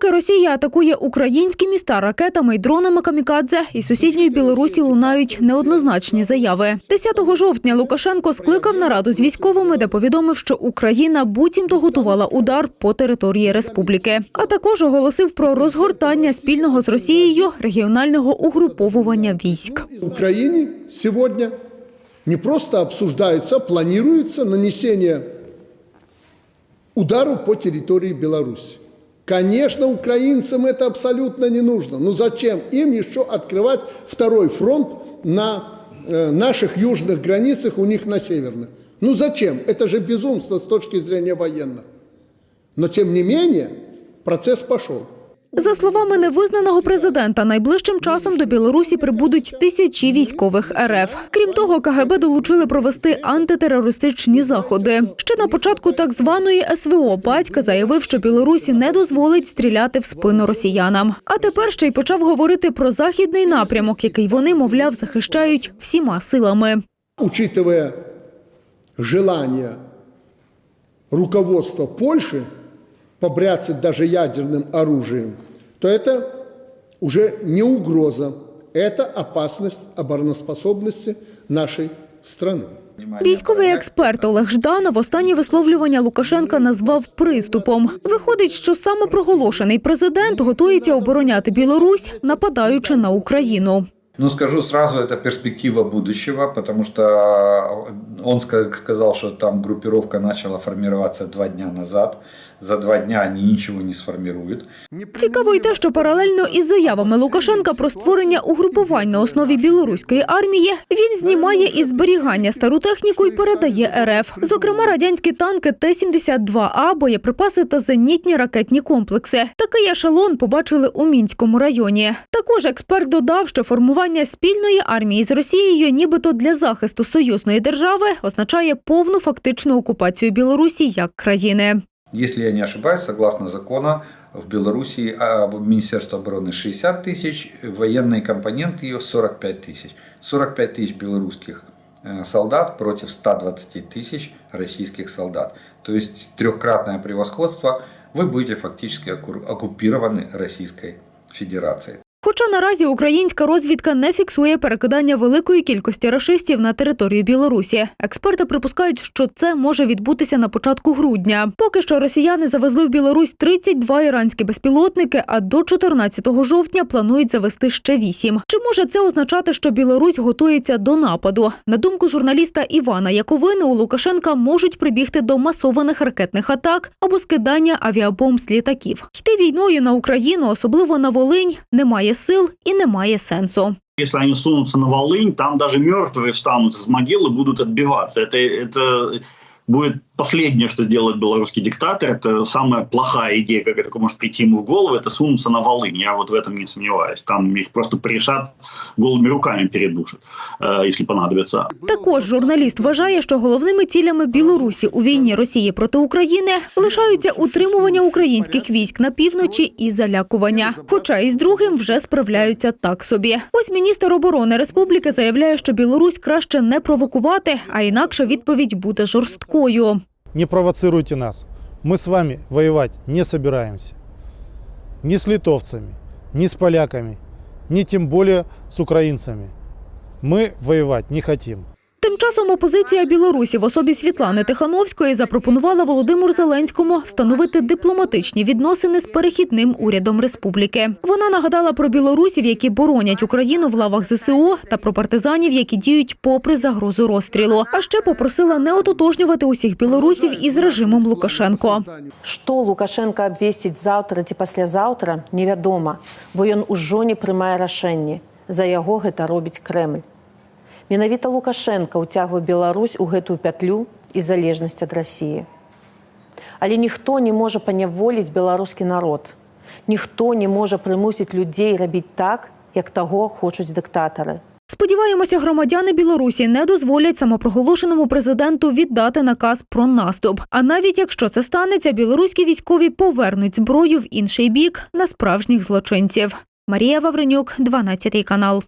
Поки Росія атакує українські міста ракетами й дронами камікадзе, із сусідньої Білорусі лунають неоднозначні заяви. 10 жовтня Лукашенко скликав нараду з військовими, де повідомив, що Україна буцімто готувала удар по території республіки. А також оголосив про розгортання спільного з Росією регіонального угруповування військ. В Украине сегодня не просто обсуждается, а планируется удару по территории Беларуси. Конечно, украинцам это абсолютно не нужно. Но зачем им еще открывать второй фронт на э, наших южных границах, у них на северных? Ну зачем? Это же безумство с точки зрения военного. Но тем не менее, процесс пошел. За словами невизнаного президента, найближчим часом до Білорусі прибудуть тисячі військових РФ. Крім того, КГБ долучили провести антитерористичні заходи. Ще на початку так званої СВО батька заявив, що Білорусі не дозволить стріляти в спину росіянам. А тепер ще й почав говорити про західний напрямок, який вони, мовляв, захищають всіма силами. учитывая желание руководства Польши побряцать даже ядерным оружием, то это уже не угроза, это опасность обороноспособности нашей страны. Військовий експерт Олег Жданов останні висловлювання Лукашенка назвав приступом. Виходить, що самопроголошений президент готується обороняти Білорусь, нападаючи на Україну. Ну, скажу сразу, это перспектива будущего, потому что он ска- сказал, что там группировка начала формироваться два дня назад. За два дня они ничего не сформируют. Цікаво й те, що паралельно із заявами Лукашенка про створення угрупувань на основі білоруської армії він знімає із зберігання стару техніку і передає РФ. Зокрема, радянські танки Т-72А, боєприпаси та зенітні ракетні комплекси. Такий ешелон побачили у мінському районі. Також експерт додав, що формування спільної армії з Росією, нібито для захисту союзної держави, означає повну фактичну окупацію Білорусі як країни. Если я не ошибаюсь, согласно закону, в Белоруссии а, в Министерство обороны 60 тысяч, военный компонент ее 45 тысяч. 45 тысяч белорусских э, солдат против 120 тысяч российских солдат. То есть трехкратное превосходство, вы будете фактически оку- оккупированы Российской Федерацией. Хоча наразі українська розвідка не фіксує перекидання великої кількості рашистів на територію Білорусі. Експерти припускають, що це може відбутися на початку грудня. Поки що росіяни завезли в Білорусь 32 іранські безпілотники, а до 14 жовтня планують завести ще 8. Чи може це означати, що Білорусь готується до нападу? На думку журналіста Івана Яковини, у Лукашенка можуть прибігти до масованих ракетних атак або скидання авіабомб з літаків. Йти війною на Україну, особливо на Волинь, немає сил і немає сенсу. Если они сунутся на Волынь, там даже мертвые встанут из могил и будут отбиваться. Это, это будет последнее, что сделает белорусский диктатор. Это самая плохая идея, какая только может прийти ему в голову, это сунуться на Волынь. Я вот в этом не сомневаюсь. Там их просто порешат, голыми руками передушат, э, если понадобится. Також журналіст вважає, що головними цілями Білорусі у війні Росії проти України лишаються утримування українських військ на півночі і залякування. Хоча із другим вже справляються так собі. Ось міністр оборони республіки заявляє, що Білорусь краще не провокувати, а інакше відповідь буде жорсткою. Не провоцируйте нас. Мы с вами воевать не собираемся. Ни с литовцами, ни с поляками, ни тем более с украинцами. Мы воевать не хотим. Тим часом опозиція Білорусі в особі Світлани Тихановської запропонувала Володимиру Зеленському встановити дипломатичні відносини з перехідним урядом республіки. Вона нагадала про білорусів, які боронять Україну в лавах ЗСУ, та про партизанів, які діють попри загрозу розстрілу. А ще попросила не ототожнювати усіх білорусів із режимом Лукашенко. Што Лукашенко абвесціць заўтра ці паслязаўтра невядома, бо ён ужо не прымае рашэнні. За яго гэта робіць Крэмль. Менавіта Лукашенко ўцягвае Беларусь у гэтую пятлю і залежнасць ад рассіі. Але ніхто не можа паняволіць беларускі народ. Ніхто не можа прымусіць людзей рабіць так, як таго хочуць дыктатары. Сподіваємося, громадяни Білорусі не дозволять самопроголошеному президенту віддати наказ про наступ. А навіть якщо це станеться, білоруські військові повернуть зброю в інший бік на справжніх злочинців. Марія Вавренюк, 12 канал.